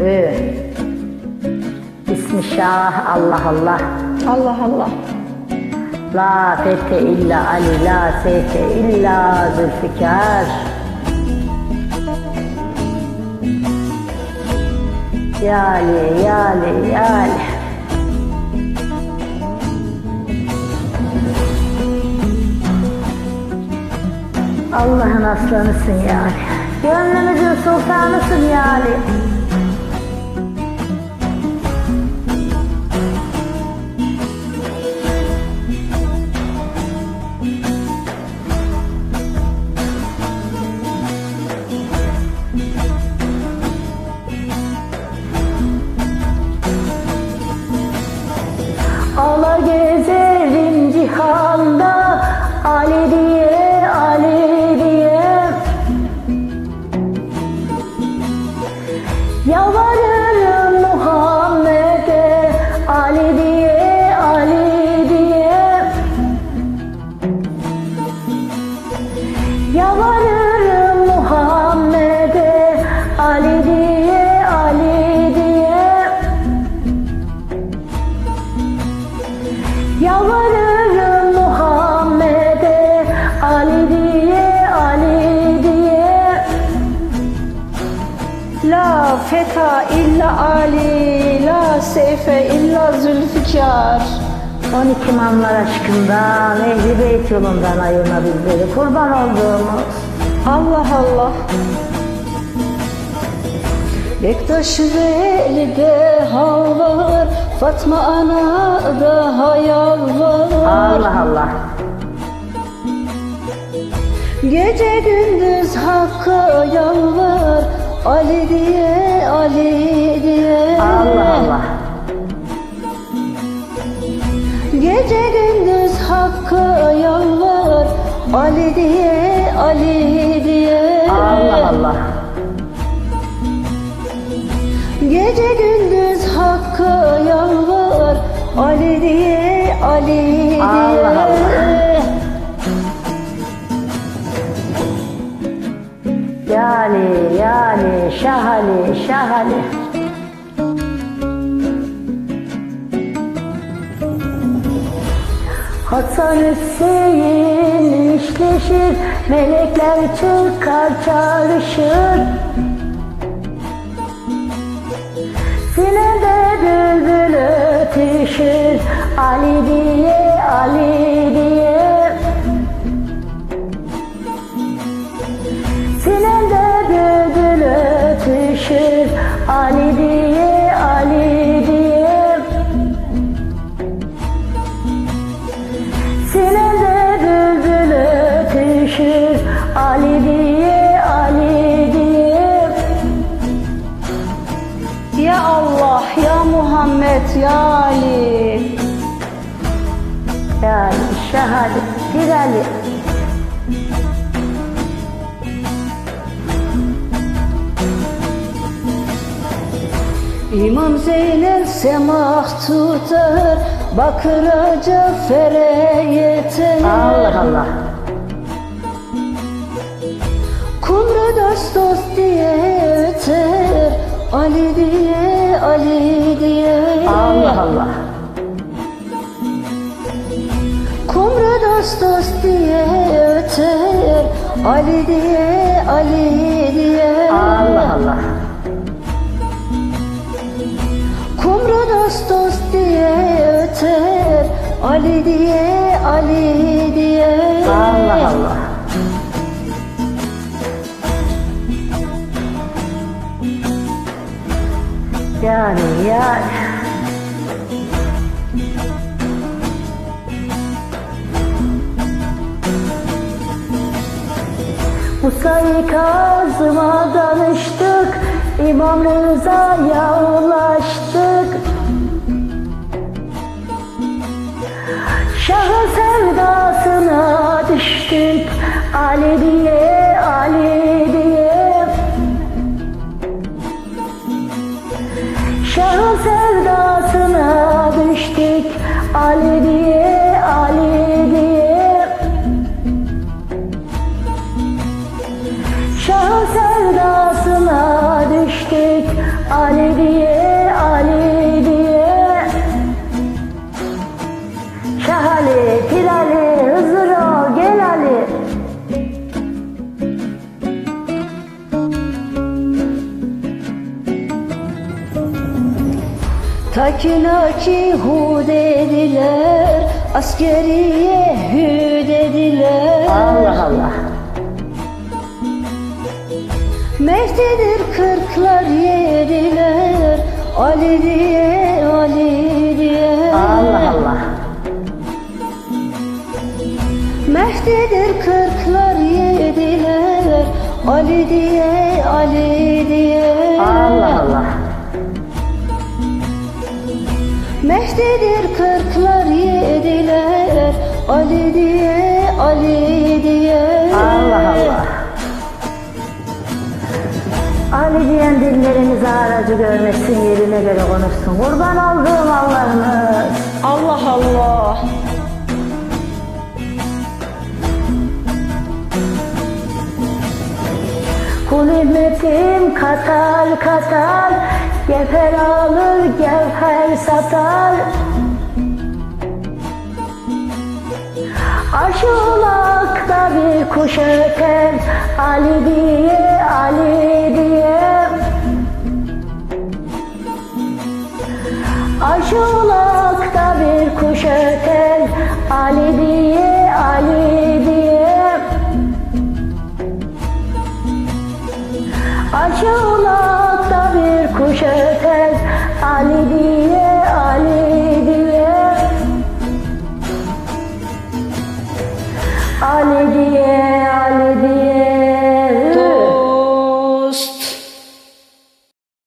Ü. İsmi Şah Allah Allah. Allah Allah. La fete illa Ali, la seyfe illa Zülfikar. Yali, yali, yali. Allah'ın aslanısın yani. Gönlümüzün sultanısın yani. Feta illa Ali, la seyfe illa Zülfikar. 12 imamlar aşkından, Ehli Beyt yolundan ayırma bizleri. Kurban olduğumuz Allah Allah. Bektaş Veli'de havlar, Fatma ana da hayal var. Allah Allah. Gece gündüz Hakk'a yalvar, Ali diye, Ali diye. Allah Allah. Gece gündüz Hakk'a yalvar, Ali diye, Ali diye. Allah Allah. Gece gündüz Hakk'a yalvar Ali diye Ali diye Allah Allah. Yali, yali, şahali, şahali. Hasan Hüseyin işleşir, melekler çıkar çağrışır. Sinede bülbül ötüşür, Ali diye, Ali Ya Allah ya Muhammed ya Ali Yani şahane, Pirali. İmam Zeynel semah tutar Bakır Cafer'e yeter Allah Allah. Kumru dost dost diye öter Ali diye Ali diye Allah Allah. Kumru dost dost diye öter Ali diye Ali diye Allah Allah. Kumru dost dost diye öter Ali diye Ali Yani yani. Musa'yı Kazım'a danıştık, İmam Rıza'ya ulaştık. Şahı sevdasına düştük, Ali Takinaki hu dediler Askeriye hü dediler Allah Allah. Mehdidir kırklar yediler Ali diye Ali diye Allah Allah. Mehdidir kırklar yediler Ali diye Ali diye Allah Allah. Mehdidir kırklar yediler Ali diye Ali diye Allah Allah. Ali diyen dillerimiz aracı görmesin yerine göre konuşsun. Kurban olduğum Allah'ımız. Allah Allah Kul himmetim katar katar Gefer alır gevher satar. Aşılakta bir kuş öter Ali diye Ali diye. Aşılakta